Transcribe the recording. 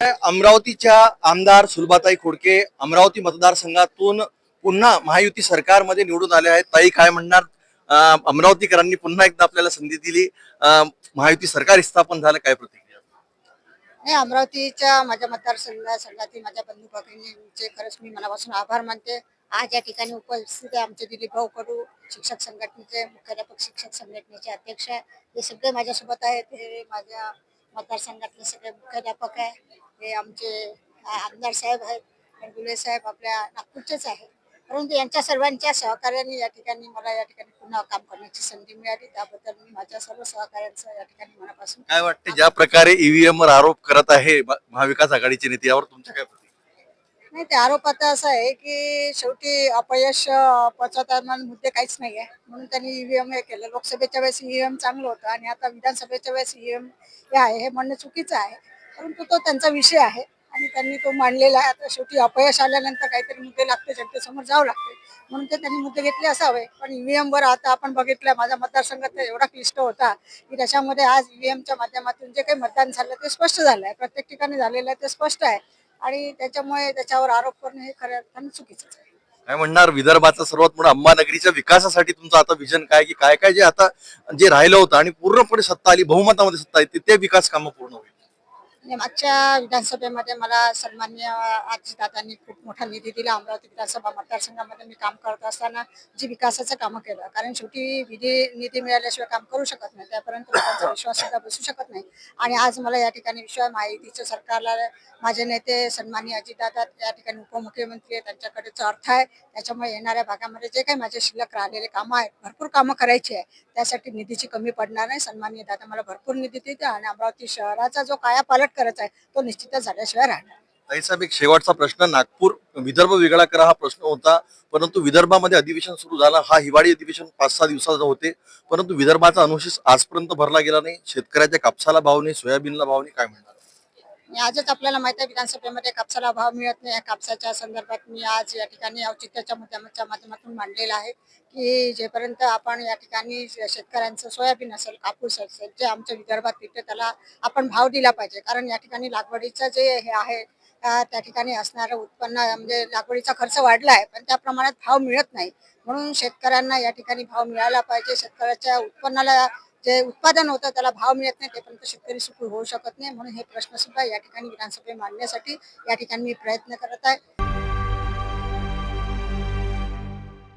अमरावतीच्या आमदार सुलभाताई खोडके अमरावती मतदारसंघातून पुन्हा महायुती सरकारमध्ये निवडून आले आहेत. ताई काय म्हणणार? अमरावतीकरांनी पुन्हा एकदा आपल्याला संधी दिली. महायुती सरकार स्थापन झालं काय प्रतिक्रिया? नाही अमरावतीच्या माझ्या मतदारसंघ संघातील माझ्या बंधू भगिनींचे खरंच मी मनापासून आभार मानते. आज या ठिकाणी उपस्थित आहे आमचे दिलीप भाऊ कडू शिक्षक संघटनेचे मुख्याध्यापक शिक्षक संघटनेचे अध्यक्ष आहे. हे सगळे माझ्यासोबत आहेत. हे माझ्या मतदारसंघातले सगळे मुख्याध्यापक आहे. हे आमचे आमदार साहेब आहेत गुले साहेब आपल्या नागपूरचेच आहेत. परंतु यांच्या सर्वांच्या सहकार्याने या ठिकाणी मला या ठिकाणी पुन्हा काम करण्याची संधी मिळाली. त्याबद्दल मी माझ्या सर्व सहकार्यांचं या ठिकाणी मनापासून काय वाटते ज्या प्रकारे ईव्हीएम वर आरोप करत आहे महाविकास आघाडीचे नेते यावर तुमच्या काय नाही ते आरोप आता असं आहे की शेवटी अपयश पचवताना मुद्दे काहीच नाही आहे म्हणून त्यांनी ईव्हीएम हे केलं. लोकसभेच्या वेळेस ईव्हीएम चांगलं होतं आणि आता विधानसभेच्या वेळेस ईव्हीएम हे आहे हे म्हणणं चुकीचं आहे. परंतु तो त्यांचा विषय आहे आणि त्यांनी तो मांडलेला आहे. आता शेवटी अपयश आल्यानंतर काहीतरी मुद्दे लागते जनतेसमोर जावं लागते म्हणून ते त्यांनी मुद्दे घेतले असावे. पण ईव्हीएमवर आता आपण बघितलं माझा मतदारसंघात तर एवढा क्लिष्ट होता की त्याच्यामध्ये आज ईव्हीएमच्या माध्यमातून जे काही मतदान झालं ते स्पष्ट झालं आहे. प्रत्येक ठिकाणी झालेलं आहे ते स्पष्ट आहे. आणि त्याच्यामुळे त्याच्यावर आरोप करणं हे खऱ्या अर्थाने चुकीचं आहे. काय म्हणणार विदर्भाचा सर्वात मोठा अंबानगरीच्या विकासासाठी तुमचं आता विजन काय की काय काय जे आता जे राहिलं होतं आणि पूर्णपणे सत्ता आली बहुमतामध्ये सत्ता येते ते विकास कामं पूर्ण होईल. आणि मागच्या विधानसभेमध्ये मला सन्मान्य आजीदादांनी खूप मोठा निधी दिला. अमरावती विधानसभा मतदारसंघामध्ये मी काम करत असताना जी विकासाचं कामं केलं कारण शेवटी विधी निधी मिळाल्याशिवाय काम करू शकत नाही. त्यापर्यंत लोकांचा विश्वास सुद्धा बसू शकत नाही. आणि आज मला या ठिकाणी विश्वास माहितीचं सरकारला माझे नेते सन्मान्य अजितदादा या ठिकाणी उपमुख्यमंत्री आहे त्यांच्याकडेचा अर्थ आहे. त्याच्यामुळे येणाऱ्या भागामध्ये जे काही माझे शिल्लक राहिलेले कामं आहेत भरपूर कामं करायची आहे. त्यासाठी निधीची कमी पडणार नाही. सन्माननीय दादा मला भरपूर निधी देते आणि अमरावती शहराचा जो कायापालट करायचा आहे तो निश्चितच झाल्याशिवाय राहणार. नाही. ताईसाहेब एक शेवटचा प्रश्न. नागपूर विदर्भ वेगळा करा हा प्रश्न होता. परंतु विदर्भामध्ये अधिवेशन सुरू झाला. हा हिवाळी अधिवेशन पाच सहा दिवसाचं होते. परंतु विदर्भाचा अनुशेष आजपर्यंत भरला गेला नाही. शेतकऱ्याच्या कापसाला भाव नाही सोयाबीनला भाव नाही. काय म्हणणार? आणि आजच आपल्याला माहिती आहे विधानसभेमध्ये कापसाला भाव मिळत नाही. या कापसाच्या संदर्भात मी आज या ठिकाणी औचित्याच्या मुद्द्याच्या माध्यमातून मांडलेला आहे की जेपर्यंत आपण या ठिकाणी शेतकऱ्यांचं सोयाबीन असेल कापूस असेल जे आमच्या विदर्भात पिकते त्याला आपण भाव दिला पाहिजे. कारण या ठिकाणी लागवडीचं जे हे आहे त्या ठिकाणी असणारं उत्पन्न म्हणजे लागवडीचा खर्च वाढला आहे पण त्या प्रमाणात भाव मिळत नाही. म्हणून शेतकऱ्यांना या ठिकाणी भाव मिळाला पाहिजे. शेतकऱ्याच्या उत्पन्नाला जे उत्पादन होतं त्याला भाव मिळत नाही तेपर्यंत शेतकरी सुखी होऊ शकत नाही. म्हणून हे प्रश्न सुद्धा या ठिकाणी विधानसभेत मांडण्यासाठी या ठिकाणी मी प्रयत्न करत आहे.